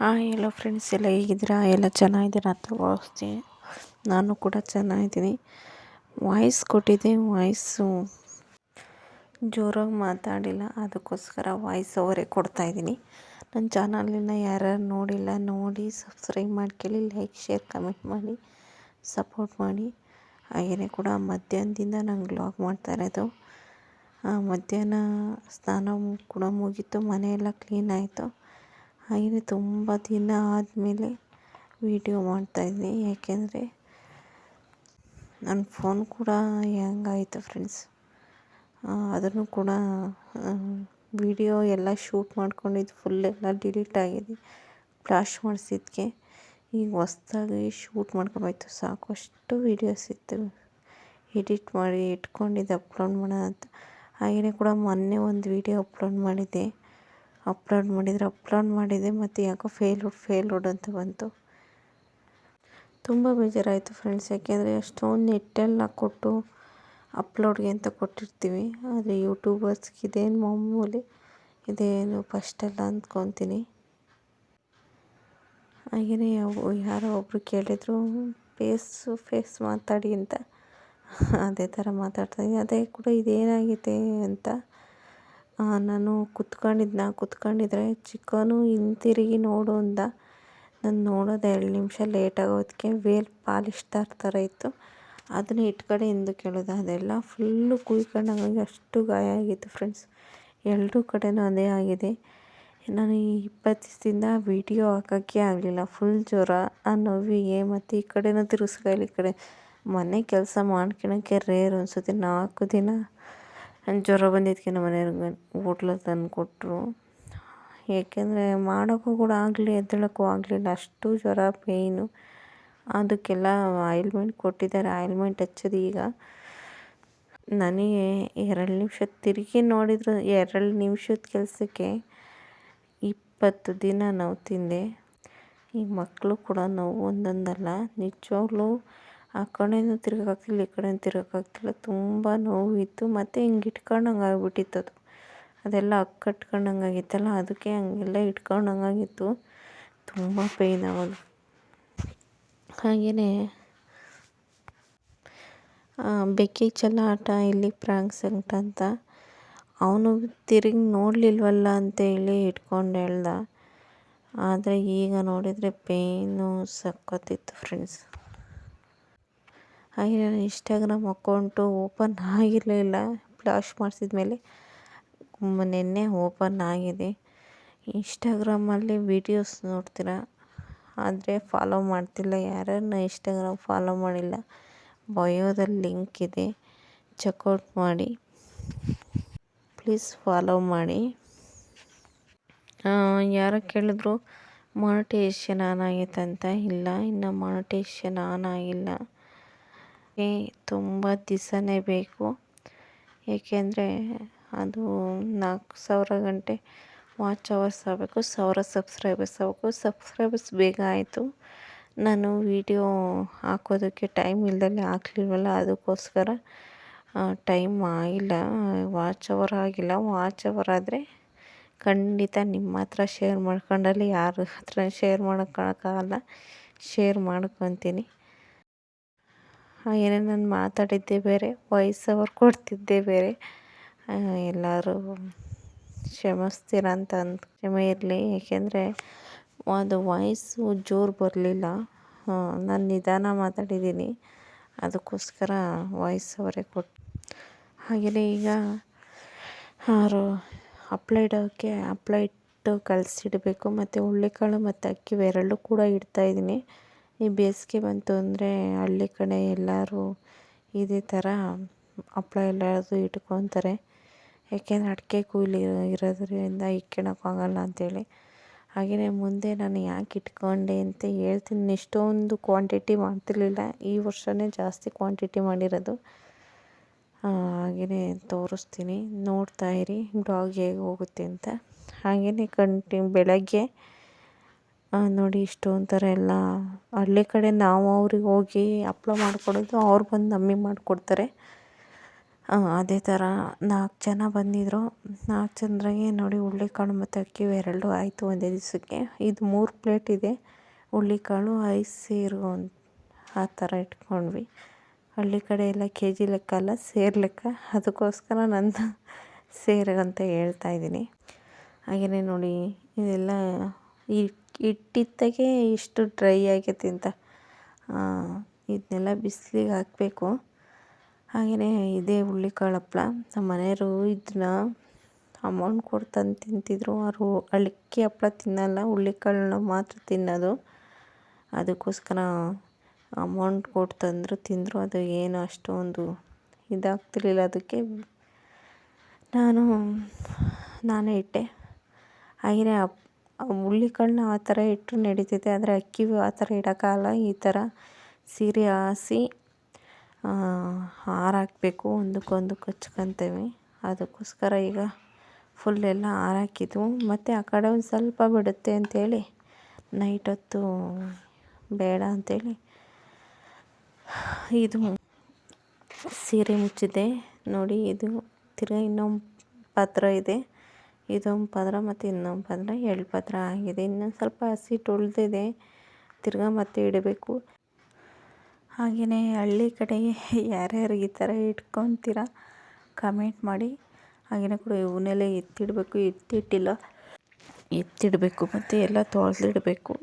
Hi ಎಲ್ಲೋ friends ಎಲ್ಲ ಹೇಗಿದ್ದೀರಾ? ಎಲ್ಲ ಚೆನ್ನಾಗಿದ್ದೀರಾ ಅಂತ ಭಾವಿಸ್ತೀನಿ. ನಾನು ಕೂಡ ಚೆನ್ನಾಗಿದ್ದೀನಿ. ವಾಯ್ಸ್ ಕೊಟ್ಟಿದ್ದೆ ವಾಯ್ಸು ಜೋರಾಗಿ ಮಾತಾಡಿಲ್ಲ. ಅದಕ್ಕೋಸ್ಕರ ವಾಯ್ಸ್ ಓವರೇ ಕೊಡ್ತಾಯಿದ್ದೀನಿ ನನ್ನ ಚಾನಲನ್ನು ಯಾರ್ಯಾರು ನೋಡಿಲ್ಲ, ನೋಡಿ ಸಬ್ಸ್ಕ್ರೈಬ್ ಮಾಡ್ಕೊಳ್ಳಿ ಲೈಕ್ ಶೇರ್ ಕಮೆಂಟ್ ಮಾಡಿ ಸಪೋರ್ಟ್ ಮಾಡಿ. ಹಾಗೆಯೇ ಕೂಡ ಮಧ್ಯಾಹ್ನದಿಂದ ನಾನು ಬ್ಲಾಗ್ ಮಾಡ್ತಾ ಇರೋದು. ಮಧ್ಯಾಹ್ನ ಸ್ನಾನ ಕೂಡ ಮುಗೀತು, ಮನೆಯೆಲ್ಲ ಕ್ಲೀನ್ ಆಯಿತು. ಹಾಗೆಯೇ ತುಂಬ ದಿನ ಆದಮೇಲೆ ವೀಡಿಯೋ ಮಾಡ್ತಾಯಿದ್ದೀನಿ ಯಾಕೆಂದರೆ ನನ್ನ ಫೋನ್ ಕೂಡ ಹ್ಯಾಂಗ್ ಆಯಿತು ಫ್ರೆಂಡ್ಸ್ ಅದನ್ನು ಕೂಡ ವೀಡಿಯೋ ಎಲ್ಲ ಶೂಟ್ ಮಾಡ್ಕೊಂಡಿದ್ದು ಫುಲ್ ಎಲ್ಲ ಡಿಲೀಟ್ ಆಗಿದೆ. ಫ್ಲಾಶ್ ಮಾಡಿಸಿದ್ದಕ್ಕೆ ಈಗ ಹೊಸ್ದಾಗಿ ಶೂಟ್ ಮಾಡ್ಕೊಬಾಯ್ತು ಸಾಕಷ್ಟು ವೀಡಿಯೋಸ್ ಇತ್ತು. ಎಡಿಟ್ ಮಾಡಿ ಇಟ್ಕೊಂಡಿದ್ದೆ ಅಪ್ಲೋಡ್ ಮಾಡೋಣ ಅಂತ. ಹಾಗೆಯೇ ಕೂಡ ಮೊನ್ನೆ ಒಂದು ವೀಡಿಯೋ ಅಪ್ಲೋಡ್ ಮಾಡಿದ್ದೆ. ಅಪ್ಲೋಡ್ ಮಾಡಿದರೆ ಅಪ್ಲೋಡ್ ಮಾಡಿದೆ ಮತ್ತು ಯಾಕೋ ಫೇಲ್ ಫೇಲ್ವುಡ್ ಅಂತ ಬಂತು. ತುಂಬ ಬೇಜಾರಾಯಿತು ಫ್ರೆಂಡ್ಸ್ ಯಾಕೆಂದರೆ ಅಷ್ಟೊಂದು ನೆಟ್ಟೆಲ್ಲ ಕೊಟ್ಟು ಅಪ್ಲೋಡ್ಗೆ ಅಂತ ಕೊಟ್ಟಿರ್ತೀವಿ. ಆದರೆ ಯೂಟ್ಯೂಬರ್ಸ್ಗೆ ಇದೇನು ಮಾಮೂಲಿ, ಇದೇನು ಫಸ್ಟಲ್ಲ ಅಂದ್ಕೊತೀನಿ ಹಾಗೆಯೇ ಯಾರೋ ಒಬ್ಬರು ಕೇಳಿದರು ಫೇಸು ಫೇಸ್ ಮಾತಾಡಿ ಅಂತ. ಅದೇ ಥರ ಮಾತಾಡ್ತಾಯಿದ್ದೀನಿ ಅದೇ ಕೂಡ ಇದೇನಾಗಿದೆ ಅಂತ ನಾನು ಕುತ್ಕೊಂಡಿದ್ನ, ಕುತ್ಕೊಂಡಿದ್ರೆ ಚಿಕನು ಹಿಂತಿರುಗಿ ನೋಡು ಅಂದ. ನಾನು ನೋಡೋದು ಎರಡು ನಿಮಿಷ ಲೇಟ್ ಆಗೋದಕ್ಕೆ ವೇಲ್ ಪಾಲಿಶ್ ಥರ ಇತ್ತು. ಅದನ್ನ ಇಟ್ಕಡೆ ಎಂದು ಕೇಳೋದು. ಅದೆಲ್ಲ ಫುಲ್ಲು ಕುಯ್ಕೊಂಡಂಗಾಗಿ ಅಷ್ಟು ಗಾಯ ಆಗಿತ್ತು ಫ್ರೆಂಡ್ಸ್ ಎರಡೂ ಕಡೆಯೂ ಅದೇ ಆಗಿದೆ. ನಾನು ಈ ಇಪ್ಪತ್ತು ದಿವಸದಿಂದ ವಿಡಿಯೋ ಹಾಕೋಕ್ಕೆ ಆಗಲಿಲ್ಲ. ಫುಲ್ ಜ್ವರ, ಆ ನೋವಿಗೆ ಮತ್ತು ಈ ಕಡೆನೂ ತಿರ್ಗಿಸ್ಕೊಳ್ಳಿ ಈ ಕಡೆ ಮನೆ ಕೆಲಸ ಮಾಡ್ಕೊಳಕ್ಕೆ ರೇರ್ ಅನಿಸುತ್ತೆ. ನಾಲ್ಕು ದಿನ ಜ್ವರ ಬಂದಿದ್ದಕ್ಕೆ ನಮ್ಮ ಮನೆಯವ್ರಿಗೆ ಹೋಟ್ಲಲ್ಲಿ ತಂದು ಕೊಟ್ಟರು. ಏಕೆಂದರೆ ಮಾಡೋಕ್ಕೂ ಕೂಡ ಆಗಲಿ, ಎದ್ದೇಳೋಕ್ಕೂ ಆಗಲಿಲ್ಲ ಅಷ್ಟು ಜ್ವರ ಪೇಯ್ನು ಅದಕ್ಕೆಲ್ಲ ಆಯಿಲ್ಮೆಂಟ್ ಕೊಟ್ಟಿದ್ದಾರೆ. ಆಯಿಲ್ಮೆಂಟ್ ಹಚ್ಚೋದು ಈಗ. ನನಗೆ ಎರಡು ನಿಮಿಷ ತಿರುಗಿ ನೋಡಿದ್ರು, ಎರಡು ನಿಮಿಷದ ಕೆಲಸಕ್ಕೆ ಇಪ್ಪತ್ತು ದಿನ ನೋವು ತಿಂದೆ. ಈ ಮಕ್ಕಳು ಕೂಡ ನೋವು ಒಂದೊಂದಲ್ಲ. ನಿಜವಾಗ್ಲೂ ಆ ಕಡೆಯೂ ತಿರ್ಗೋಕ್ಕಾಗ್ತಿಲ್ಲ ಈ ಕಡೆಯೂ ತಿರ್ಗೋಕ್ಕಾಗ್ತಿಲ್ಲ ತುಂಬ ನೋವಿತ್ತು, ಮತ್ತು ಹಿಂಗೆ ಇಟ್ಕೊಂಡಂಗೆ ಆಗ್ಬಿಟ್ಟಿತ್ತು ಅದು. ಅದೆಲ್ಲ ಅಕ್ಕಟ್ಕೊಂಡಂಗೆ ಆಗಿತ್ತಲ್ಲ ಅದಕ್ಕೆ ಹಂಗೆಲ್ಲ ಇಟ್ಕೊಂಡಂಗಾಗಿತ್ತು. ತುಂಬ ಪೇಯ್ನ್ ಆಗೋದು ಹಾಗೆಯೇ ಬೆಕ್ಕಿ ಚಲ್ಲಾಟ ಇಲ್ಲಿ ಪ್ರಾಂಕ್ಸ್ ಅಂತ ಅವನು ತಿರುಗಿ ನೋಡಲಿಲ್ವಲ್ಲ ಅಂತೇಳಿ ಇಟ್ಕೊಂಡು ಹೇಳ್ದ. ಆದರೆ ಈಗ ನೋಡಿದರೆ ಪೇಯ್ನು ಸಕ್ಕತ್ತಿತ್ತು ಫ್ರೆಂಡ್ಸ್. ಹಾಗೆ ನನ್ನ ಇನ್ಸ್ಟಾಗ್ರಾಮ್ ಅಕೌಂಟು ಓಪನ್ ಆಗಿರಲಿಲ್ಲ. ಫ್ಲಾಶ್ ಮಾಡ್ಸಿದ ಮೇಲೆ ನಿನ್ನೆ ಓಪನ್ ಆಗಿದೆ. ಇನ್ಸ್ಟಾಗ್ರಾಮಲ್ಲಿ ವೀಡಿಯೋಸ್ ನೋಡ್ತೀರ? ಆದರೆ ಫಾಲೋ ಮಾಡ್ತಿಲ್ಲ ಯಾರನ್ನ. ಇನ್ಸ್ಟಾಗ್ರಾಮ್ ಫಾಲೋ ಮಾಡಿಲ್ಲ. ಬಯೋದಲ್ಲಿ ಲಿಂಕ್ ಇದೆ. ಚೆಕ್ಔಟ್ ಮಾಡಿ. ಪ್ಲೀಸ್ ಫಾಲೋ ಮಾಡಿ. ಯಾರೋ ಕೇಳಿದ್ರು ಮಾನಿಟೈಸೇಷನ್ ಆನ್ ಆಗೈತೆ ಅಂತ? ಇಲ್ಲ, ಇನ್ನು ಮಾನಿಟೈಸೇಷನ್ ಆನ್ ಆಗಿಲ್ಲ. ತುಂಬ ದಿವಸನೇ ಬೇಕು. ಏಕೆಂದರೆ ಅದು ನಾಲ್ಕು ಸಾವಿರ ಗಂಟೆ ವಾಚ್ ಅವರ್ಸ್ ಆಗಬೇಕು, ಸಾವಿರ ಸಬ್ಸ್ಕ್ರೈಬರ್ಸ್ ಆಗಬೇಕು. ಸಬ್ಸ್ಕ್ರೈಬರ್ಸ್ ಬೇಗ ಆಯಿತು. ನಾನು ವೀಡಿಯೋ ಹಾಕೋದಕ್ಕೆ ಟೈಮ್ ಇಲ್ದಲೆ ಹಾಕ್ಲಿಲ್ವಲ್ಲ, ಅದಕ್ಕೋಸ್ಕರ ಟೈಮ್ ಆಗಿಲ್ಲ ವಾಚ್ ಅವರ್ ಆಗಿಲ್ಲ. ವಾಚ್ ಅವರ್ ಆದರೆ ಖಂಡಿತ ನಿಮ್ಮ ಹತ್ರ ಶೇರ್ ಮಾಡ್ಕೊಂಡಲ್ಲಿ ಯಾರ ಹತ್ರ ಶೇರ್ ಮಾಡೋಕ್ಕಾಗಲ್ಲ ಶೇರ್ ಮಾಡ್ಕೊತೀನಿ. ಹಾಗೆಯೇ ನಾನು ಮಾತಾಡಿದ್ದೇ ಬೇರೆ ವಾಯ್ಸ್ ಓವರ್ ಕೊಡ್ತಿದ್ದೇ ಬೇರೆ ಎಲ್ಲರೂ ಕ್ಷಮಿಸ್ತೀರ ಅಂತ ಅಂದು, ಕ್ಷಮೆ ಇರಲಿ, ಏಕೆಂದರೆ ಅದು ವಾಯ್ಸು ಜೋರು ಬರಲಿಲ್ಲ. ನಾನು ನಿಧಾನ ಮಾತಾಡಿದ್ದೀನಿ. ಅದಕ್ಕೋಸ್ಕರ ವಾಯ್ಸ್ ಅವರೇ ಕೊಟ್ಟು ಹಾಗೆಯೇ ಈಗ ಅವರು ಅಪ್ಲೈಡೋಕ್ಕೆ ಹಪ್ಪಳ ಇಟ್ಟು ಕಲಸಿಡಬೇಕು ಮತ್ತು ಹುಳ್ಳಿಕಾಳು ಮತ್ತು ಅಕ್ಕಿ ಇವೆರಡೂ ಕೂಡ ಇಡ್ತಾಯಿದ್ದೀನಿ ಈ ಬೇಸಿಗೆ ಬಂತು ಅಂದರೆ ಹಳ್ಳಿ ಕಡೆ ಎಲ್ಲರೂ ಇದೇ ಥರ ಹಪ್ಳ ಎಲ್ಲದು ಇಟ್ಕೊತಾರೆ. ಯಾಕೆಂದರೆ ಅಡಿಕೆ ಕೂಲಿ ಇರೋದರಿಂದ ಆಗೋಲ್ಲ ಅಂಥೇಳಿ ಹಾಗೆಯೇ ಮುಂದೆ ನಾನು ಯಾಕೆ ಇಟ್ಕೊಂಡೆ ಅಂತ ಹೇಳ್ತೀನಿ. ಇಷ್ಟೊಂದು ಕ್ವಾಂಟಿಟಿ ಮಾಡ್ತಿರ್ಲಿಲ್ಲ. ಈ ವರ್ಷವೇ ಜಾಸ್ತಿ ಕ್ವಾಂಟಿಟಿ ಮಾಡಿರೋದು. ಹಾಗೆಯೇ ತೋರಿಸ್ತೀನಿ. ನೋಡ್ತಾ ಇರಿ. ಬ್ಲಾಗ್ ಹೇಗೆ ಹೋಗುತ್ತೆ ಅಂತ. ಹಾಗೆಯೇ ಕಂಟಿ ಬೆಳಗ್ಗೆ ನೋಡಿ ಇಷ್ಟೊಂಥರ ಎಲ್ಲ. ಹಳ್ಳಿ ಕಡೆ ನಾವು ಅವ್ರಿಗೆ ಹೋಗಿ ಹಪ್ಳ ಮಾಡಿಕೊಡೋದು ಅವ್ರು ಬಂದು ನಮಗೆ ಮಾಡಿಕೊಡ್ತಾರೆ. ಅದೇ ಥರ ನಾಲ್ಕು ಜನ ಬಂದಿದ್ದರು ನಾಲ್ಕು ಜನರಿಗೆ ನೋಡಿ ಹುಳ್ಳಿಕಾಳು ಮತ್ತು ಅಕ್ಕಿ ಎರಡು ಆಯಿತು ಒಂದೇ ದಿವಸಕ್ಕೆ. ಇದು ಮೂರು ಪ್ಲೇಟ್ ಇದೆ. ಹುಳ್ಳಿಕಾಳು ಐದು ಸೇರು ಆ ಥರ ಇಟ್ಕೊಂಡ್ವಿ. ಹಳ್ಳಿ ಕಡೆ ಎಲ್ಲ ಕೆ ಜಿ ಲೆಕ್ಕ ಅಲ್ಲ, ಸೇರು ಲೆಕ್ಕ. ಅದಕ್ಕೋಸ್ಕರ ನಂದು ಸೇರಿಗಂತ ಹೇಳ್ತಾ ಇದ್ದೀನಿ. ಹಾಗೆಯೇ ನೋಡಿ, ಇದೆಲ್ಲ ಇಟ್ಟಿದ್ದಾಗೆ ಇಷ್ಟು ಡ್ರೈ ಆಗೈತೆ ಅಂತ. ಇದನ್ನೆಲ್ಲ ಬಿಸಿಲಿಗೆ ಹಾಕಬೇಕು. ಹಾಗೆಯೇ ಇದೇ ಹುರ್ಳಿಕಾಳು ಹಪ್ಳ. ನಮ್ಮ ಮನೆಯವರು ಇದನ್ನ ಅಮೌಂಟ್ ಕೊಟ್ಟು ತಂದು ತಿಂತಿದ್ರು. ಅವರು ಅಕ್ಕಿ ಹಪ್ಳ ತಿನ್ನಲ್ಲ, ಹುರ್ಳಿಕಾಳನ್ನ ಮಾತ್ರ ತಿನ್ನೋದು. ಅದಕ್ಕೋಸ್ಕರ ಅಮೌಂಟ್ ಕೊಟ್ಟು ತಂದರು. ತಿಂದರು ಅದು ಏನು ಅಷ್ಟೊಂದು ಇದಾಗ್ತಿರ್ಲಿಲ್ಲ ಅದಕ್ಕೆ ನಾನು, ನಾನೇ ಇಟ್ಟೆ. ಹಾಗೆಯೇ ಹುಳ್ಳಿಕಾಳನ್ನ ಆ ಥರ ಇಟ್ಟು ನಡೀತೈತೆ ಆದರೆ ಅಕ್ಕಿ ಆ ಥರ ಇಡೋಕ್ಕಾಗಲ್ಲ. ಈ ಥರ ಸೀರೆ ಹಾಸಿ ಹಾಕಬೇಕು ಒಂದಕ್ಕೊಂದಕ್ಕೆ ಹಚ್ಕೊತೇವೆ ಅದಕ್ಕೋಸ್ಕರ ಈಗ ಫುಲ್ ಎಲ್ಲ ಹಾಕಿದ್ವು ಮತ್ತು ಆ ಕಡೆ ಒಂದು ಸ್ವಲ್ಪ ಬಿಡುತ್ತೆ ಅಂಥೇಳಿ ನೈಟ್ ಹೊತ್ತು ಬೇಡ ಅಂಥೇಳಿ ಇದು ಸೀರೆ ಮುಚ್ಚಿದೆ. ನೋಡಿ ಇದು ತಿರ್ಗಾ ಇನ್ನೊಂದು ಪಾತ್ರ ಇದೆ. ಇದೊಂದು ಪದರ ಮತ್ತು ಇನ್ನೊಂದು ಪದರ ಎರಡು ಪದರ ಆಗಿದೆ. ಇನ್ನೊಂದು ಸ್ವಲ್ಪ ಹಸಿಟ್ಟು ಉಳಿದಿದೆ ತಿರ್ಗಾ ಮತ್ತೆ ಇಡಬೇಕು. ಹಾಗೆಯೇ ಹಳ್ಳಿ ಕಡೆ ಯಾರ್ಯಾರು ಈ ಥರ ಇಟ್ಕೊತೀರ ಕಮೆಂಟ್ ಮಾಡಿ. ಹಾಗೆಯೇ ಕೂಡ ಇವನ್ನೆಲ್ಲ ಎತ್ತಿಡಬೇಕು, ಎತ್ತಿಟ್ಟಿಲ್ಲ. ಎತ್ತಿಡಬೇಕು ಮತ್ತು ಎಲ್ಲ ತೊಳೆದಿಡಬೇಕು.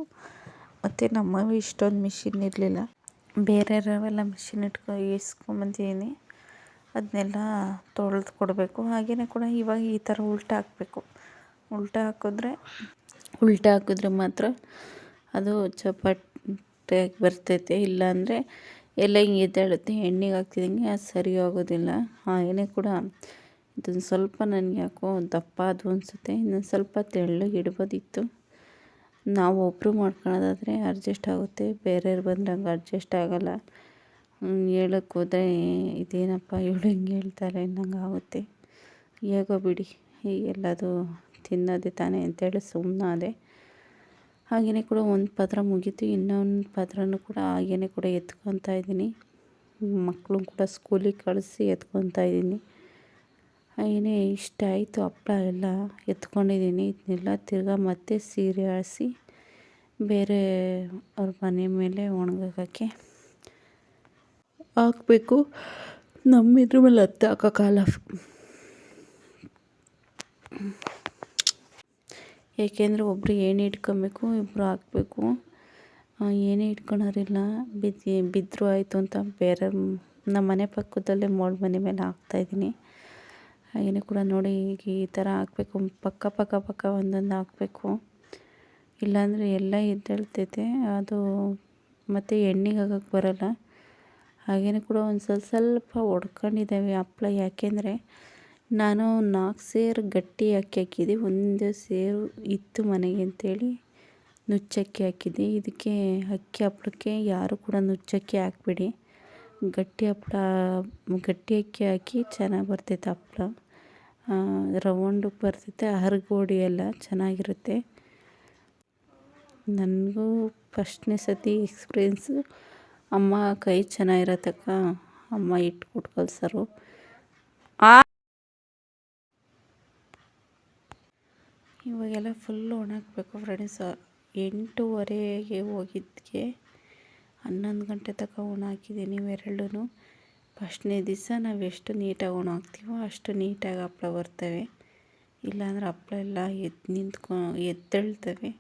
ಮತ್ತು ನಮ್ಮವು ಇಷ್ಟೊಂದು ಮಿಷಿನ್ ಇರಲಿಲ್ಲ. ಬೇರೆಯವರೆಲ್ಲ ಮಿಷಿನ್ ಇಟ್ಕೊ ಇಸ್ಕೊಂಬಂದಿದ್ದೀನಿ. ಅದನ್ನೆಲ್ಲ ತೊಳೆದು ಕೊಡಬೇಕು. ಹಾಗೆಯೇ ಕೂಡ ಇವಾಗ ಈ ಥರ ಉಲ್ಟಾ ಹಾಕಬೇಕು. ಉಲ್ಟಾ ಹಾಕಿದ್ರೆ ಉಲ್ಟಾ ಹಾಕಿದ್ರೆ ಮಾತ್ರ ಅದು ಚಪಾಟಿಯಾಗಿ ಬರ್ತೈತೆ. ಇಲ್ಲಾಂದರೆ ಎಲ್ಲ ಹಿಂಗೆ ಎದ್ದೇಳುತ್ತೆ ಎಣ್ಣೆಗೆ ಹಾಕ್ತಿದ್ದಂಗೆ ಅದು ಸರಿ ಆಗೋದಿಲ್ಲ. ಹಾಗೆಯೇ ಕೂಡ ಇದೊಂದು ಸ್ವಲ್ಪ ನನಗೆ ಯಾಕೋ ದಪ್ಪ ಅದು ಅನಿಸುತ್ತೆ. ಇನ್ನೊಂದು ಸ್ವಲ್ಪ ತೆಳ್ಳಗೆ ಇಡ್ಬೋದಿತ್ತು. ನಾವು ಒಬ್ಬರು ಮಾಡ್ಕೊಳ್ಳೋದಾದರೆ ಅಡ್ಜಸ್ಟ್ ಆಗುತ್ತೆ. ಬೇರೆಯವ್ರು ಬಂದ್ರೆ ಹಂಗೆ ಅಡ್ಜಸ್ಟ್ ಆಗೋಲ್ಲ. ಹೇಳಕ್ಕೆ ಹೋದ್ರೆ ಇದೇನಪ್ಪ ಇವಳು ಹಿಂಗೆ ಹೇಳ್ತಾಳೆ ಅನ್ನಂಗೆ ಆಗುತ್ತೆ. ಹೇಗೋ ಬಿಡಿ ಹೀಗೆಲ್ಲದು ತಿನ್ನೋದೇ ತಾನೇ ಅಂತೇಳಿ ಸುಮ್ಮನಾದೆ ಹಾಗೆಯೇ ಕೂಡ ಒಂದು ಪತ್ರ ಮುಗೀತು, ಇನ್ನೊಂದು ಪತ್ರನೂ ಕೂಡ ಹಾಗೆಯೇ ಕೂಡ ಎತ್ಕೊತಾ ಇದ್ದೀನಿ. ಮಕ್ಕಳು ಕೂಡ ಸ್ಕೂಲಿಗೆ ಕಳಿಸಿ ಎತ್ಕೊತಾ ಇದ್ದೀನಿ. ಹಾಗೆಯೇ ಇಷ್ಟ ಆಯಿತು ಹಪ್ಪಳ ಎಲ್ಲ ಎತ್ಕೊಂಡಿದ್ದೀನಿ. ಇದನ್ನೆಲ್ಲ ತಿರ್ಗಾ ಮತ್ತೆ ಸೀರೆ ಆಡಿಸಿ ಬೇರೆ ಅವ್ರ ಮನೆ ಮೇಲೆ ಒಣಗಾಕೋಕ್ಕೆ ಹಾಕಬೇಕು. ನಮ್ಮ ಮೇಲೆ ಹತ್ತು ಹಾಕೋಕ್ಕಾಗಲ್ಲ ಏಕೆಂದರೆ ಒಬ್ಬರು ಏಣಿ ಇಟ್ಕೊಬೇಕು ಇಬ್ಬರು ಹಾಕಬೇಕು. ಏನೇ ಇಟ್ಕೊಳೋರಿಲ್ಲ. ಬಿದ್ದು ಬಿದ್ದರೂ ಆಯಿತು ಅಂತ ಬೇರೆ ನಮ್ಮ ಮನೆ ಪಕ್ಕದಲ್ಲೇ ಮೋಡ್ ಮನೆ ಮೇಲೆ ಹಾಕ್ತಾಯಿದ್ದೀನಿ ಹಾಗೆಯೇ ಕೂಡ ನೋಡಿ ಈಗ ಈ ಥರ ಹಾಕಬೇಕು. ಪಕ್ಕ ಪಕ್ಕ ಪಕ್ಕ ಒಂದೊಂದು ಹಾಕಬೇಕು. ಇಲ್ಲಾಂದರೆ ಎಲ್ಲ ಎದ್ದೇಳ್ತೈತೆ. ಅದು ಮತ್ತು ಎಣ್ಣೆಗೆ ಹಾಕಕ್ಕೆ ಬರೋಲ್ಲ. ಹಾಗೆಯೇ ಕೂಡ ಒಂದು ಸ್ವಲ್ಪ ಸ್ವಲ್ಪ ಒಡ್ಕೊಂಡಿದ್ದಾವೆ ಹಪ್ಳ. ಯಾಕೆಂದರೆ ನಾನು ನಾಲ್ಕು ಸೇರು ಗಟ್ಟಿ ಅಕ್ಕಿ ಹಾಕಿದ್ದೆ. ಒಂದು ಸೇರು ಇತ್ತು ಮನೆಗೆ ಅಂತೇಳಿ ನುಚ್ಚಕ್ಕಿ ಹಾಕಿದ್ದೆ. ಇದಕ್ಕೆ ಅಕ್ಕಿ ಹಪ್ಳಕ್ಕೆ ಯಾರೂ ಕೂಡ ನುಚ್ಚಕ್ಕಿ ಹಾಕ್ಬೇಡಿ. ಗಟ್ಟಿ ಹಪ್ಳ, ಗಟ್ಟಿ ಅಕ್ಕಿ ಹಾಕಿ ಚೆನ್ನಾಗಿ ಬರ್ತೈತೆ ಹಪ್ಳ. ರೌಂಡು ಬರ್ತೈತೆ ಹರ್ಗೋಡಿ ಎಲ್ಲ ಚೆನ್ನಾಗಿರುತ್ತೆ. ನನಗೂ ಫಸ್ಟ್ನೇ ಸತಿ ಎಕ್ಸ್ಪೀರಿಯೆನ್ಸು ಅಮ್ಮ ಕೈ ಚೆನ್ನಾಗಿರತಕ್ಕ ಅಮ್ಮ ಇಟ್ಟು ಕಳ್ಸೋರು ಆ ಇವಾಗೆಲ್ಲ ಫುಲ್ಲು ಒಣಗಬೇಕು ಫ್ರೆಂಡ್ಸ್ ಎಂಟೂವರೆಗೆ ಹೋಗಿದ್ದಕ್ಕೆ ಹನ್ನೊಂದು ಗಂಟೆ ತನಕ ಒಣ ಹಾಕಿದ್ದೀನಿ ಇವೆರಡೂ ಫಸ್ಟ್ನೇ ದಿವಸ ನಾವು ಎಷ್ಟು ನೀಟಾಗಿ ಒಣ ಹಾಕ್ತೀವೋ ಅಷ್ಟು ನೀಟಾಗಿ ಹಪ್ಪಳ ಬರ್ತವೆ. ಇಲ್ಲಾಂದ್ರೆ ಹಪ್ಪಳ ಎಲ್ಲ ಎದ್ದು ನಿಂತ್ಕೊ, ಎದ್ದೇಳ್ತವೆ.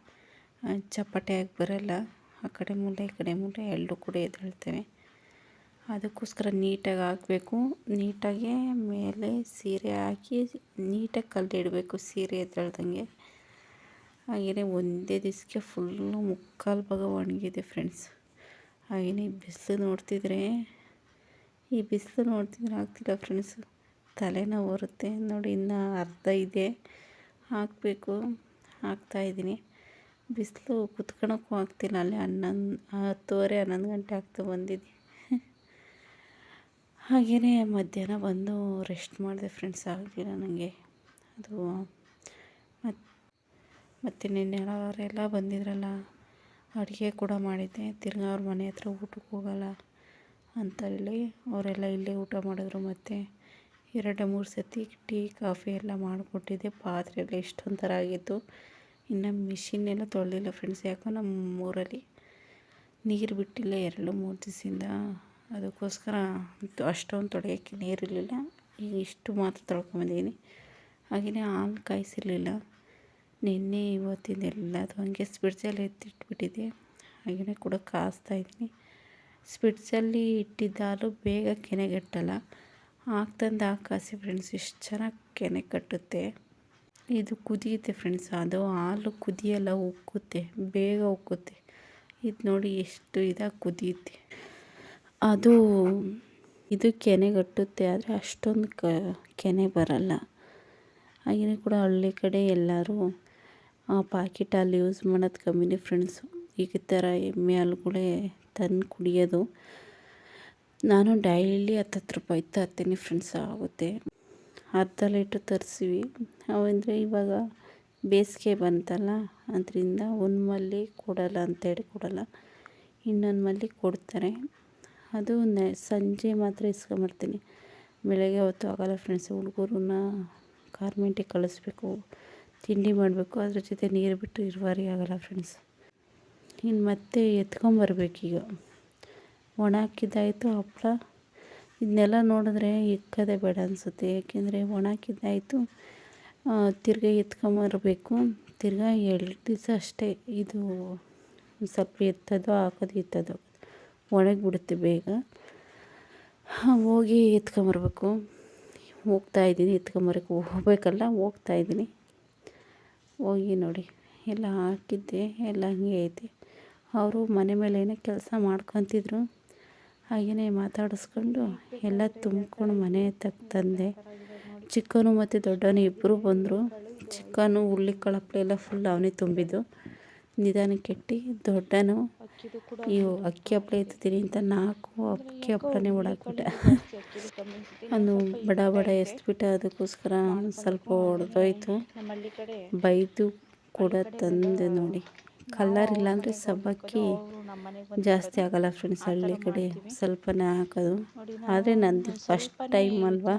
ಚಪ್ಪಟೆಯಾಗಿ ಬರೋಲ್ಲ. ಆ ಕಡೆ ಮೂಲೆ ಈ ಕಡೆ ಮೂಲೆ ಎರಡೂ ಕೂಡ ಎದ್ದೇಳ್ತೇವೆ. ಅದಕ್ಕೋಸ್ಕರ ನೀಟಾಗಿ ಹಾಕಬೇಕು. ನೀಟಾಗೆ ಮೇಲೆ ಸೀರೆ ಹಾಕಿ ನೀಟಾಗಿ ಕಲ್ಲಿಡಬೇಕು ಸೀರೆ ಎದ್ದೇಳ್ದಂಗೆ. ಹಾಗೆಯೇ ಒಂದೇ ದಿವಸಕ್ಕೆ ಫುಲ್ಲು ಮುಕ್ಕಾಲು ಭಾಗ ಒಣಗಿದೆ ಫ್ರೆಂಡ್ಸ್ ಹಾಗೆಯೇ ಬಿಸಿಲು ನೋಡ್ತಿದ್ರೆ, ಈ ಬಿಸಿಲು ನೋಡ್ತಿದ್ರೆ ಆಗ್ತಿಲ್ಲ ಫ್ರೆಂಡ್ಸ್ ತಲೆನೋವು ಬರುತ್ತೆ. ನೋಡಿ, ಇನ್ನೂ ಅರ್ಧ ಇದೆ. ಹಾಕಬೇಕು. ಹಾಕ್ತಾಯಿದ್ದೀನಿ ಬಿಸಿಲು ಕುತ್ಕೊಳಕ್ಕೂ ಆಗ್ತಿಲ್ಲ. ಅಲ್ಲಿ ಹನ್ನೊಂದು, ಹತ್ತುವರೆ, ಹನ್ನೊಂದು ಗಂಟೆ ಆಗ್ತಾ ಬಂದಿದ್ದೆ. ಹಾಗೆಯೇ ಮಧ್ಯಾಹ್ನ ಬಂದು ರೆಸ್ಟ್ ಮಾಡಿದೆ ಫ್ರೆಂಡ್ಸ್ ಆಗಲಿಲ್ಲ ನನಗೆ ಅದು ಮತ್ತು ಮತ್ತು ನಿನ್ನೆ ಅವರೆಲ್ಲ ಬಂದಿದ್ರಲ್ಲ, ಅಡುಗೆ ಕೂಡ ಮಾಡಿದ್ದೆ. ತಿರ್ಗಾ ಅವ್ರ ಮನೆ ಹತ್ರ ಊಟಕ್ಕೆ ಹೋಗಲ್ಲ ಅಂತ ಹೇಳಿ ಅವರೆಲ್ಲ ಇಲ್ಲೇ ಊಟ ಮಾಡಿದ್ರು. ಮತ್ತು ಎರಡು, ಮೂರು ಸತಿ ಟೀ, ಕಾಫಿ ಎಲ್ಲ ಮಾಡಿಕೊಟ್ಟಿದ್ದೆ. ಪಾತ್ರೆ ಎಲ್ಲ ಎಷ್ಟೊಂಥರ ಆಗಿತ್ತು. ಇನ್ನು ಮಿಷಿನ್ ಎಲ್ಲ ತೊಳೆದಿಲ್ಲ ಫ್ರೆಂಡ್ಸ್ ಯಾಕೋ ನಮ್ಮ ಊರಲ್ಲಿ ನೀರು ಬಿಟ್ಟಿಲ್ಲ ಎರಡು ಮೂರು ದಿವಸದಿಂದ. ಅದಕ್ಕೋಸ್ಕರ ಅಷ್ಟೊಂದು ತೊಳೆಯೋಕ್ಕೆ ನೀರಿರಲಿಲ್ಲ ಈಗ ಇಷ್ಟು ಮಾತ್ರ ತೊಳ್ಕೊಂಬಂದಿದ್ದೀನಿ ಹಾಗೆಯೇ ಹಾಲು ಕಾಯಿಸಿರಲಿಲ್ಲ. ನಿನ್ನೆ, ಇವತ್ತಿಂದ ಎಲ್ಲದು ಹಂಗೆ ಸ್ಪಿಡ್ಸಲ್ಲಿ ಎತ್ತಿಟ್ಬಿಟ್ಟಿದ್ದೆ ಹಾಗೆಯೇ ಕೂಡ ಕಾಯಿಸ್ತಾ ಇದ್ದೀನಿ. ಸ್ಪಿಡ್ಸಲ್ಲಿ ಇಟ್ಟಿದ್ದ ಹಾಲು ಬೇಗ ಕೆನೆಗಟ್ಟಲ್ಲ ಹಾಕ್ತಂದು ಹಾಕಿ ಕಾಸಿ ಫ್ರೆಂಡ್ಸ್ ಎಷ್ಟು ಚೆನ್ನಾಗಿ ಕೆನೆ ಕಟ್ಟುತ್ತೆ. ಇದು ಕುದಿಯುತ್ತೆ ಫ್ರೆಂಡ್ಸ್ ಅದು ಹಾಲು ಕುದಿಯಲ್ಲ, ಉಕ್ಕುತ್ತೆ, ಬೇಗ ಉಕ್ಕುತ್ತೆ. ಇದು ನೋಡಿ ಎಷ್ಟು ಇದಾಗಿ ಕುದಿಯುತ್ತೆ. ಅದು ಇದು ಕೆನೆಗಟ್ಟುತ್ತೆ ಆದರೆ ಅಷ್ಟೊಂದು ಕ, ಕೆನೆ ಬರಲ್ಲ. ಹಾಗೆಯೇ ಕೂಡ ಹಳ್ಳಿ ಕಡೆ ಎಲ್ಲರೂ ಪಾಕಿಟ್ ಹಾಲು ಯೂಸ್ ಮಾಡೋದು ಕಮ್ಮಿನೇ ಫ್ರೆಂಡ್ಸು ಈಗ ಥರ ಎಮ್ಮೆ ಹಾಲುಗಳೇ ತಂದು ಕುಡಿಯೋದು. ನಾನು ಡೈಲಿ ಹತ್ತತ್ತು ರೂಪಾಯಿ ತರ್ತೀನಿ ಫ್ರೆಂಡ್ಸ್ ಆಗುತ್ತೆ. ಅರ್ಧ ಲೀಟ್ರ್ ತರಿಸಿವಿ ಅವಂದರೆ ಇವಾಗ ಬೇಸಿಗೆ ಬಂತಲ್ಲ, ಅದರಿಂದ ಒಂದು ಮಲ್ಲಿ ಕೊಡಲ್ಲ ಅಂತೇಳಿ ಕೊಡಲ್ಲ. ಇನ್ನೊಂದು ಮಲ್ಲಿ ಕೊಡ್ತಾರೆ. ಅದು ನೆ, ಸಂಜೆ ಮಾತ್ರ ಇಸ್ಕೊಂಬರ್ತೀನಿ. ಬೆಳಗ್ಗೆ ಹೊತ್ತು ಆಗೋಲ್ಲ ಫ್ರೆಂಡ್ಸ್ ಹುಡುಗರನ್ನ ಕಾರ್ಮೆಂಟಿಗೆ ಕಳಿಸ್ಬೇಕು. ತಿಂಡಿ ಮಾಡಬೇಕು. ಅದ್ರ ಜೊತೆ ನೀರು ಬಿಟ್ಟು ಇರುವಾರಿ ಆಗೋಲ್ಲ ಫ್ರೆಂಡ್ಸ್ ಇನ್ನು ಮತ್ತೆ ಎತ್ಕೊಂಬರ್ಬೇಕೀಗ. ಒಣ ಹಾಕಿದ್ದಾಯಿತು ಹಪ್ಪಳ ಇದನ್ನೆಲ್ಲ ನೋಡಿದ್ರೆ ಇಕ್ಕೋದೇ ಬೇಡ ಅನಿಸುತ್ತೆ. ಏಕೆಂದರೆ ಒಣ ತಿರ್ಗಿ ಎತ್ಕೊಂಬರ್ಬೇಕು ತಿರ್ಗಾ ಎರಡು ದಿವಸ ಅಷ್ಟೇ ಇದು ಸ್ವಲ್ಪ ಎತ್ತೋದು ಹಾಕೋದು ಎತ್ತೋದು ಒಣಗಿಬಿಡುತ್ತೆ ಬೇಗ. ಹೋಗಿ ಎತ್ಕೊಂಬರ್ಬೇಕು ಹೋಗ್ತಾಯಿದ್ದೀನಿ ಎತ್ಕೊಂಬರಕ್ಕೆ ಹೋಗ್ಬೇಕಲ್ಲ ಹೋಗ್ತಾಯಿದ್ದೀನಿ ಹೋಗಿ ನೋಡಿ. ಎಲ್ಲ ಹಾಕಿದ್ದೆ, ಎಲ್ಲ ಹಂಗೆ ಐತೆ. ಅವರು ಮನೆ ಮೇಲೆ ಏನೋ ಕೆಲಸ ಮಾಡ್ಕೊತಿದ್ರು. ಹಾಗೆಯೇ ಮಾತಾಡಿಸ್ಕೊಂಡು ಎಲ್ಲ ತುಂಬ್ಕೊಂಡು ಮನೆ ತಕ್ಕ ತಂದೆ. ಚಿಕ್ಕನು ಮತ್ತು ದೊಡ್ಡವನು ಇಬ್ಬರು ಬಂದರು. ಚಿಕ್ಕನು ಹುಳ್ಳಿ ಕಳ್ಳಪ್ಳೆ ಎಲ್ಲ ಫುಲ್ ಅವನೇ ತುಂಬಿದ್ದು. ನಿಧಾನಕ್ಕೆ ಇಟ್ಟು ದೊಡ್ಡನು ಇವು ಅಕ್ಕಿ ಹಪ್ಪಳೆ ಎತ್ತೀನಿ ಅಂತ ನಾಲ್ಕು ಅಕ್ಕಿ ಹಪ್ಳನೇ ಓಡಾಕ್ಬಿಟ್ಟ. ಅದು ಬಡ ಬಡ ಎಸ್ಬಿಟ್ಟ, ಅದಕ್ಕೋಸ್ಕರ ಸ್ವಲ್ಪ ಹೊಡೆದೋಯ್ತು. ಬೈದು ಕೂಡ ತಂದೆ ನೋಡಿ. ಕಲ್ಲರ್ ಇಲ್ಲಾಂದರೆ ಸಬ್ಬಕ್ಕಿ ಜಾಸ್ತಿ ಆಗೋಲ್ಲ ಫ್ರೆಂಡ್ಸ್ ಹಳ್ಳಿ ಕಡೆ. ಸ್ವಲ್ಪನೇ ಹಾಕೋದು. ಆದರೆ ನಂದು ಫಸ್ಟ್ ಟೈಮ್ ಅಲ್ವಾ?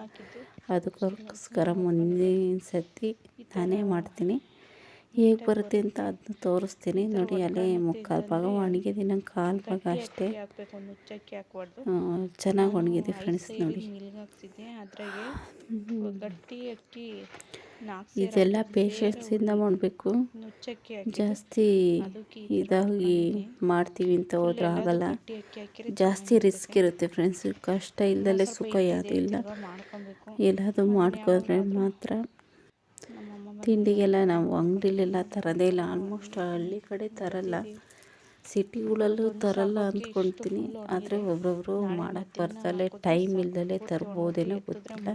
ಅದಕ್ಕೋಸ್ಕರ ಮುಂದಿನ ಸರ್ತಿ ನಾನೇ ಮಾಡ್ತೀನಿ. ಹೇಗೆ ಬರುತ್ತೆ ಅಂತ ಅದನ್ನ ತೋರಿಸ್ತೀನಿ. ನೋಡಿ ಅಲ್ಲೇ ಮುಕ್ಕಾಲು ಭಾಗ ಒಣಗಿದೆ. ನಂಗೆ ಕಾಲು ಭಾಗ ಅಷ್ಟೇ. ಚೆನ್ನಾಗಿ ಒಣಗಿದೆ ಫ್ರೆಂಡ್ಸ್ ನೋಡಿ. ಇದೆಲ್ಲ ಪೇಷನ್ಸಿಂದ ಮಾಡಬೇಕು. ಜಾಸ್ತಿ ಇದಾಗಿ ಮಾಡ್ತೀವಿ ಅಂತ ಹೋದ್ರೆ ಆಗಲ್ಲ. ಜಾಸ್ತಿ ರಿಸ್ಕ್ ಇರುತ್ತೆ ಫ್ರೆಂಡ್ಸ್ ಕಷ್ಟ ಇಲ್ಲದಲ್ಲೇ ಸುಖ ಯಾವುದೂ ಇಲ್ಲ. ಎಲ್ಲಾದರೂ ಮಾಡ್ಕೊಂಡ್ರೆ ಮಾತ್ರ. ತಿಂಡಿಗೆಲ್ಲ ನಾವು ಅಂಗಡಿಲೆಲ್ಲ ತರೋದೇ ಇಲ್ಲ. ಆಲ್ಮೋಸ್ಟ್ ಹಳ್ಳಿ ಕಡೆ ತರಲ್ಲ. ಸಿಟಿಗಳಲ್ಲೂ ತರಲ್ಲ ಅಂದ್ಕೊಳ್ತೀನಿ ಆದರೆ ಒಬ್ಬೊಬ್ಬರು ಮಾಡೋಕ್ಕೆ ಬರ್ತಲೇ ಟೈಮ್ ಇಲ್ದಲೇ ತರ್ಬೋದೇನೋ ಗೊತ್ತಿಲ್ಲ.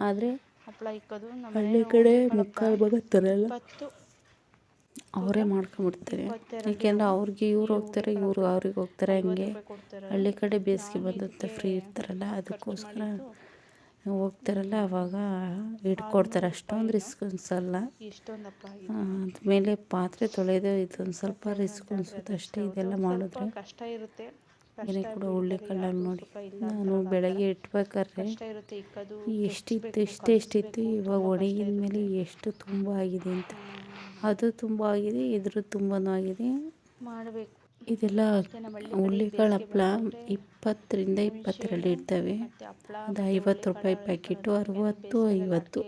ಆದರೆ ಹಳ್ಳಿ ಕಡೆ ಮುಕ್ಕಾಲು ಭಾಗ ತರಲ್ಲ ಅವರೇ ಮಾಡ್ಕೊಂಬಿಡ್ತಾರೆ. ಏಕೆಂದರೆ ಅವ್ರಿಗೆ ಇವ್ರು ಹೋಗ್ತಾರೆ ಇವರು ಅವ್ರಿಗೆ ಹೋಗ್ತಾರೆ ಹಂಗೆ ಹಳ್ಳಿ ಕಡೆ ಬೇಸಿಗೆ ಬಂದಂತೆ ಫ್ರೀ ಇರ್ತಾರಲ್ಲ ಅದಕ್ಕೋಸ್ಕರ ಹೋಗ್ತಾರಲ್ಲ ಅವಾಗ ಇಟ್ಕೊಡ್ತಾರೆ. ಅಷ್ಟೊಂದು ರಿಸ್ಕ್ ಅನ್ಸಲ್ಲ. ಆದಮೇಲೆ ಪಾತ್ರೆ ತೊಳೆಯೋದು ಇದೊಂದು ಸ್ವಲ್ಪ ರಿಸ್ಕ್ ಅನ್ಸುತ್ತೆ ಅಷ್ಟೇ ಇದೆಲ್ಲ ಮಾಡಿದ್ರೆ. ಏನೇ ಕೂಡ ಒಳ್ಳೆ ಕಲರ್ ನೋಡಿ. ನಾನು ಬೆಳಗ್ಗೆ ಇಟ್ಬೇಕಾದ್ರೆ ಎಷ್ಟಿತ್ತು ಎಷ್ಟೆಷ್ಟಿತ್ತು ಇವಾಗ ಒಣಗಿದ ಮೇಲೆ ಎಷ್ಟು ತುಂಬ ಆಗಿದೆ ಅಂತ. ಅದು ತುಂಬ ಆಗಿದೆ ಇದ್ರ ತುಂಬನೂ ಆಗಿದೆ. ಮಾಡಬೇಕು. ಇದೆಲ್ಲ ಹುಳ್ಳಿಕಾಳು ಹಪ್ಪಳ ಇಪ್ಪತ್ತರಿಂದ ಇಪ್ಪತ್ತೆರಡು ಇರ್ತವೆ. ಅದು ಐವತ್ತು ರೂಪಾಯಿ ಪ್ಯಾಕೆಟು ಅರುವತ್ತು ಐವತ್ತು.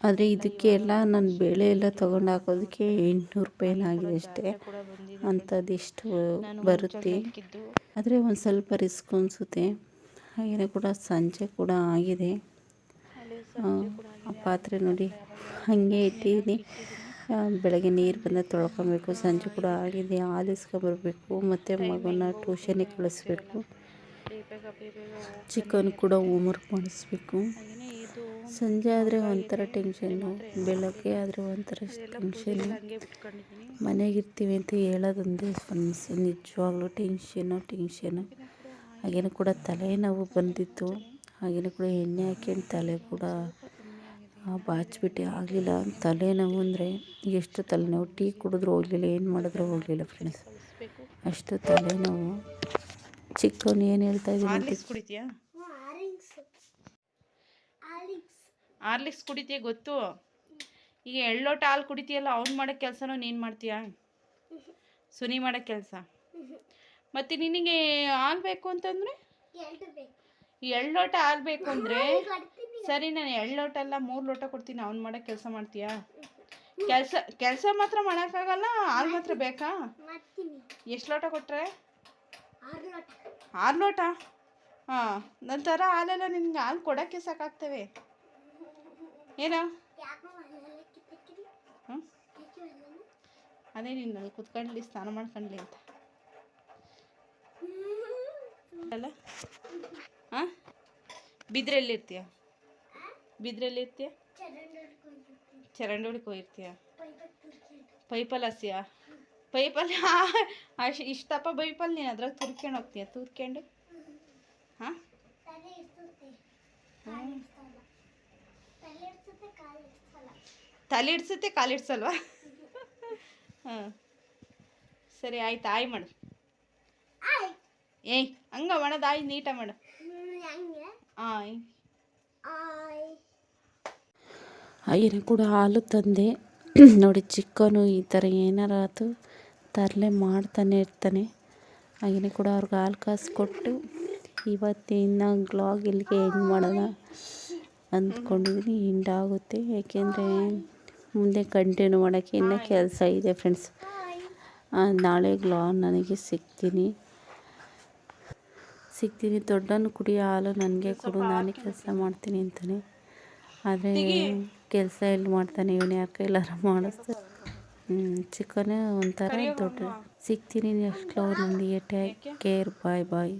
ಆದರೆ ಇದಕ್ಕೆ ಎಲ್ಲ ನಾನು ಬೇಳೆ ಎಲ್ಲ ತೊಗೊಂಡು ಹಾಕೋದಕ್ಕೆ ಎಂಟುನೂರು ರೂಪಾಯಿನಾಗಿದೆ ಅಷ್ಟೇ. ಅಂಥದ್ದಿಷ್ಟು ಬರುತ್ತೆ? ಆದರೆ ಒಂದು ಸ್ವಲ್ಪ ರಿಸ್ಕ್ ಅನಿಸುತ್ತೆ. ಹಾಗೆಯೇ ಕೂಡ ಸಂಜೆ ಕೂಡ ಆಗಿದೆ. ಆ ಪಾತ್ರೆ ನೋಡಿ, ಹಾಗೆ ಇಟ್ಟಿದ್ದೀನಿ. ಬೆಳಗ್ಗೆ ನೀರು ಬಂದರೆ ತೊಳ್ಕೊಬೇಕು. ಸಂಜೆ ಕೂಡ ಆಗಿದೆ. ಆಲಿಸ್ಕೊಬರ್ಬೇಕು. ಮತ್ತು ಮಗನ ಟ್ಯೂಷನಿಗೆ ಕಳಿಸ್ಬೇಕು. ಚಿಕನ್ ಕೂಡ ಹೋಮ್ವರ್ಕ್ ಮಾಡಿಸ್ಬೇಕು. ಸಂಜೆ ಆದರೆ ಒಂಥರ ಟೆನ್ಷನ್ನು ಬೆಳಗ್ಗೆ ಆದರೆ ಒಂಥರ ಟೆನ್ಷನ್ನು ಮನೆಗಿರ್ತೀವಿ ಅಂತ ಹೇಳೋದೊಂದೇ ಫ್ರೆಂಡ್ಸ್ ನಿಜವಾಗ್ಲೂ ಟೆನ್ಷನ್ನು ಟೆನ್ಷನ್ನು ಹಾಗೇನೂ ಕೂಡ ತಲೆನೋವು ಬಂದಿತ್ತು. ಹಾಗೇನೂ ಕೂಡ ಎಣ್ಣೆ ಹಾಕ್ಯಂಡು ತಲೆ ಕೂಡ ಬಾಚಿಬಿಟ್ಟು. ಆಗಲಿಲ್ಲ. ತಲೆನೋವು ಅಂದರೆ ಎಷ್ಟು ತಲೆನೋವು ಟೀ ಕುಡಿದ್ರೂ ಹೋಗಲಿಲ್ಲ. ಏನು ಮಾಡಿದ್ರೂ ಹೋಗಲಿಲ್ಲ ಫ್ರೆಂಡ್ಸ್ ಅಷ್ಟು ತಲೆನೋವು ಚಿಕ್ಕವನು ಏನು ಹೇಳ್ತಾ ಇದ್ದೀನಿ ಆರ್ಲಿಕ್ಸ್ ಕುಡಿತೀಯ ಗೊತ್ತು? ಈಗ ಎಳ್ಳೋಟ ಹಾಲು ಕುಡಿತೀಯಲ್ಲ ಅವ್ನು ಮಾಡೋ ಕೆಲಸನೂ ನೀನು ಮಾಡ್ತೀಯಾ? ಸುನಿ ಮಾಡೋ ಕೆಲಸ? ಮತ್ತು ನಿನಗೆ ಹಾಲು ಬೇಕು ಅಂತಂದರೆ? ಎರಡು ಲೋಟ ಹಾಲು ಬೇಕು ಅಂದರೆ? ಸರಿ ನಾನು ಎರಡು ಲೋಟ ಅಲ್ಲ ಮೂರು ಲೋಟ ಕೊಡ್ತೀನಿ ಅವ್ನು ಮಾಡೋ ಕೆಲಸ ಮಾಡ್ತೀಯಾ? ಕೆಲಸ ಕೆಲಸ ಮಾತ್ರ ಮಾಡೋಕ್ಕಾಗಲ್ಲ ಹಾಲು ಮಾತ್ರ ಬೇಕಾ? ಎಷ್ಟು ಲೋಟ ಕೊಟ್ಟರೆ ಆರು ಲೋಟ? ಹಾಂ ನಂತರ ಹಾಲೆಲ್ಲ ನಿನಗೆ ಹಾಲು ಕೊಡೋಕ್ಕೆ ಸಾಕಾಗ್ತವೆ. ಏನೋ? ಹ್ಞೂ ಅದೇ ನೀನು ಅಲ್ಲಿ ಕುತ್ಕೊಂಡ್ಲಿ ಸ್ನಾನ ಮಾಡ್ಕೊಂಡ್ಲಿ ಅಂತ. ಅಲ್ಲ? ಹಾಂ ಬಿದ್ರೆಲ್ಲಿ ಇರ್ತೀಯ? ಬಿದ್ರೆಲ್ಲಿ ಇರ್ತೀಯ? ಚರಂಡಿ ಹೋಗಿರ್ತೀಯ? ಪೈಪಲ್ಲಿ ಹಸಿಯ ಪೈಪಲ್ಲಿ ಅಷ್ಟು ಇಷ್ಟಪ್ಪ ಪೈಪಲ್ಲಿ ನೀನು ಅದ್ರಾಗ ತುರ್ಕೊಂಡು ಹೋಗ್ತೀಯ? ತುರ್ಕೊಂಡು? ಹಾಂ? ತಲೆ ಇಡ್ಸುತ್ತೆ ಕಾಲಿಡ್ಸಲ್ವಾ ಹಾಂ. ಸರಿ, ಆಯ್ತು, ಆಯ್ ಮಾಡು. ಏಯ್, ಹಂಗ ಮಾಡೋದು, ಆಯ್, ನೀಟ ಮಾಡು. ಆಯ್ ಹಾಗೇನೆ ಕೂಡ ಹಾಲು ತಂದೆ. ನೋಡಿ ಚಿಕ್ಕನು ಈ ಥರ ಏನಾರ ಆಯ್ತು ತರಲೆ ಮಾಡ್ತಾನೆ ಇರ್ತಾನೆ. ಹಾಗೆಯೇ ಕೂಡ ಅವ್ರಿಗೆ ಹಾಲು ಕಾಸು ಕೊಟ್ಟು ಇವತ್ತಿನ ಗ್ಲಾಗ್ ಇಲ್ಲಿಗೆ ಹೆಂಗೆ ಮಾಡೋಣ. ಅಂದ್ಕೊಂಡಿದ್ದೀನಿ ಹಿಂಡಾಗುತ್ತೆ. ಏಕೆಂದರೆ ಮುಂದೆ ಕಂಟಿನ್ಯೂ ಮಾಡೋಕ್ಕೆ ಇನ್ನೂ ಕೆಲಸ ಇದೆ ಫ್ರೆಂಡ್ಸ್ ನಾಳೆ ಗ್ಲಾಗ್ ನನಗೆ ಸಿಗ್ತೀನಿ. ಸಿಗ್ತೀನಿ. ದೊಡ್ಡನು ಕುಡಿಯೋ ಹಾಲು ನನಗೆ ಕೊಡು ನಾನೇ ಕೆಲಸ ಮಾಡ್ತೀನಿ ಅಂತಾನೆ. ಆದರೆ ಕೆಲಸ ಎಲ್ಲಿ ಮಾಡ್ತಾನೆ ಇವನು? ಯಾರ ಕೈಲಾರ ಮಾಡಿಸ್ತಾರೆ ಚಿಕನೇ ಒಂಥರ ದೊಡ್ಡ ಸಿಗ್ತೀನಿ ನೆಕ್ಸ್ಟ್ ಲವ್ ನಂದಿಗೆ ಟೇಕ್ ಕೇರ್ ಬಾಯ್ ಬಾಯ್